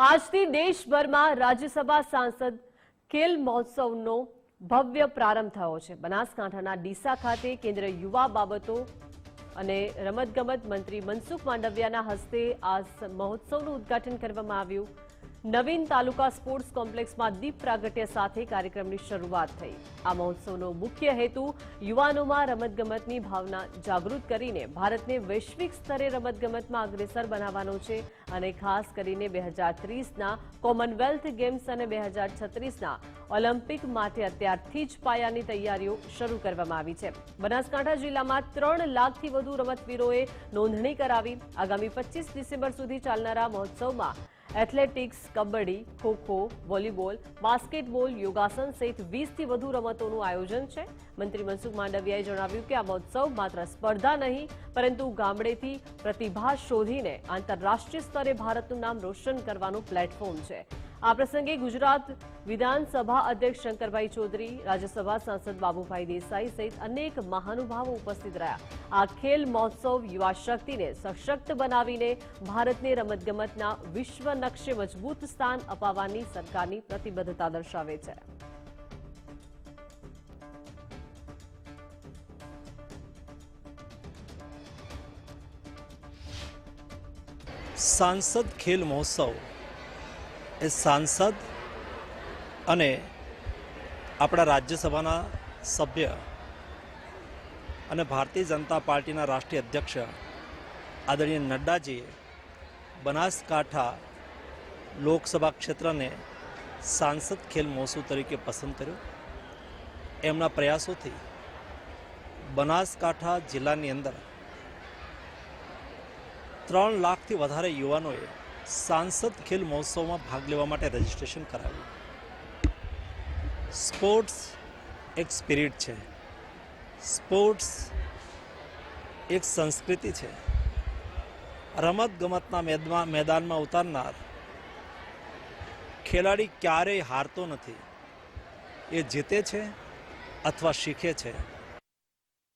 આજથી દેશભરમાં રાજ્યસભા સાંસદ ખેલ મહોત્સવનો ભવ્ય પ્રારંભ થયો છે. બનાસકાંઠાના ડીસા ખાતે કેન્દ્રીય યુવા બાબતો અને રમતગમત મંત્રી મનસુખ માંડવિયાના હસ્તે આ મહોત્સવનું ઉદ્ઘાટન કરવામાં આવ્યું. નવીન તાલુકા સ્પોર્ટ્સ કોમ્પ્લેક્સમાં દીપ પ્રાગટ્ય સાથે કાર્યક્રમની શરૂઆત થઈ. આ મહોત્સવનો મુખ્ય હેતુ યુવાનોમાં રમતગમતની ભાવના જાગૃત કરીને ભારતને વૈશ્વિક સ્તરે રમતગમતમાં અગ્રેસર બનાવવાનો છે અને ખાસ કરીને બે હજાર ત્રીસના કોમનવેલ્થ ગેમ્સ અને બે હજાર છત્રીસના ઓલિમ્પિક માટે અત્યારથી જ પાયાની તૈયારીઓ શરૂ કરવામાં આવી છે. બનાસકાંઠા જિલ્લામાં ત્રણ લાખથી વધુ રમતવીરોએ નોંધણી કરાવી. આગામી પચીસ ડિસેમ્બર સુધી ચાલનારા મહોત્સવમાં athletics, kabaddi, kho kho, volleyball, basketball, યોગાસન સહિત વીસથી વધુ રમતોનું આયોજન છે. મંત્રી મનસુખ માંડવિયાએ જણાવ્યું કે આ મહોત્સવ માત્ર સ્પર્ધા નહીં, પરંતુ ગામડેથી પ્રતિભા શોધીને આંતરરાષ્ટ્રીય સ્તરે ભારતનું નામ રોશન કરવાનું પ્લેટફોર્મ છે. આ પ્રસંગે ગુજરાત વિધાનસભા અધ્યક્ષ શંકરભાઈ ચૌધરી, રાજ્યસભા સાંસદ બાબુભાઈ દેસાઈ સહિત અનેક મહાનુભાવો ઉપસ્થિત રહ્યા. આ ખેલ મહોત્સવ યુવા શક્તિને સશક્ત બનાવીને ભારતને રમતગમતના વિશ્વ નકશે મજબૂત સ્થાન અપાવવાની સરકારની પ્રતિબદ્ધતા દર્શાવે છે. સાંસદ ખેલ મહોત્સવ એ સાંસદ અને આપણા રાજ્યસભાના સભ્ય અને ભારતીય જનતા પાર્ટીના રાષ્ટ્રીય અધ્યક્ષ આદરણીય નડ્ડાજીએ બનાસકાંઠા લોકસભા ક્ષેત્રને સાંસદ ખેલ મહોત્સવ તરીકે પસંદ કર્યો. એમના પ્રયાસોથી બનાસકાંઠા જિલ્લાની અંદર ત્રણ લાખથી વધારે યુવાનોએ સાંસદ ખેલ મહોત્સવમાં ભાગ લેવા માટે રજીસ્ટ્રેશન કરાવ્યું. સ્પોર્ટ્સ એક સ્પિરિટ છે. સ્પોર્ટ્સ એક સંસ્કૃતિ છે. રમત ગમતના મેદમાં, મેદાનમાં ઉતારનાર ખેલાડી ક્યારેય હારતો નથી. એ જીતે છે અથવા શીખે છે.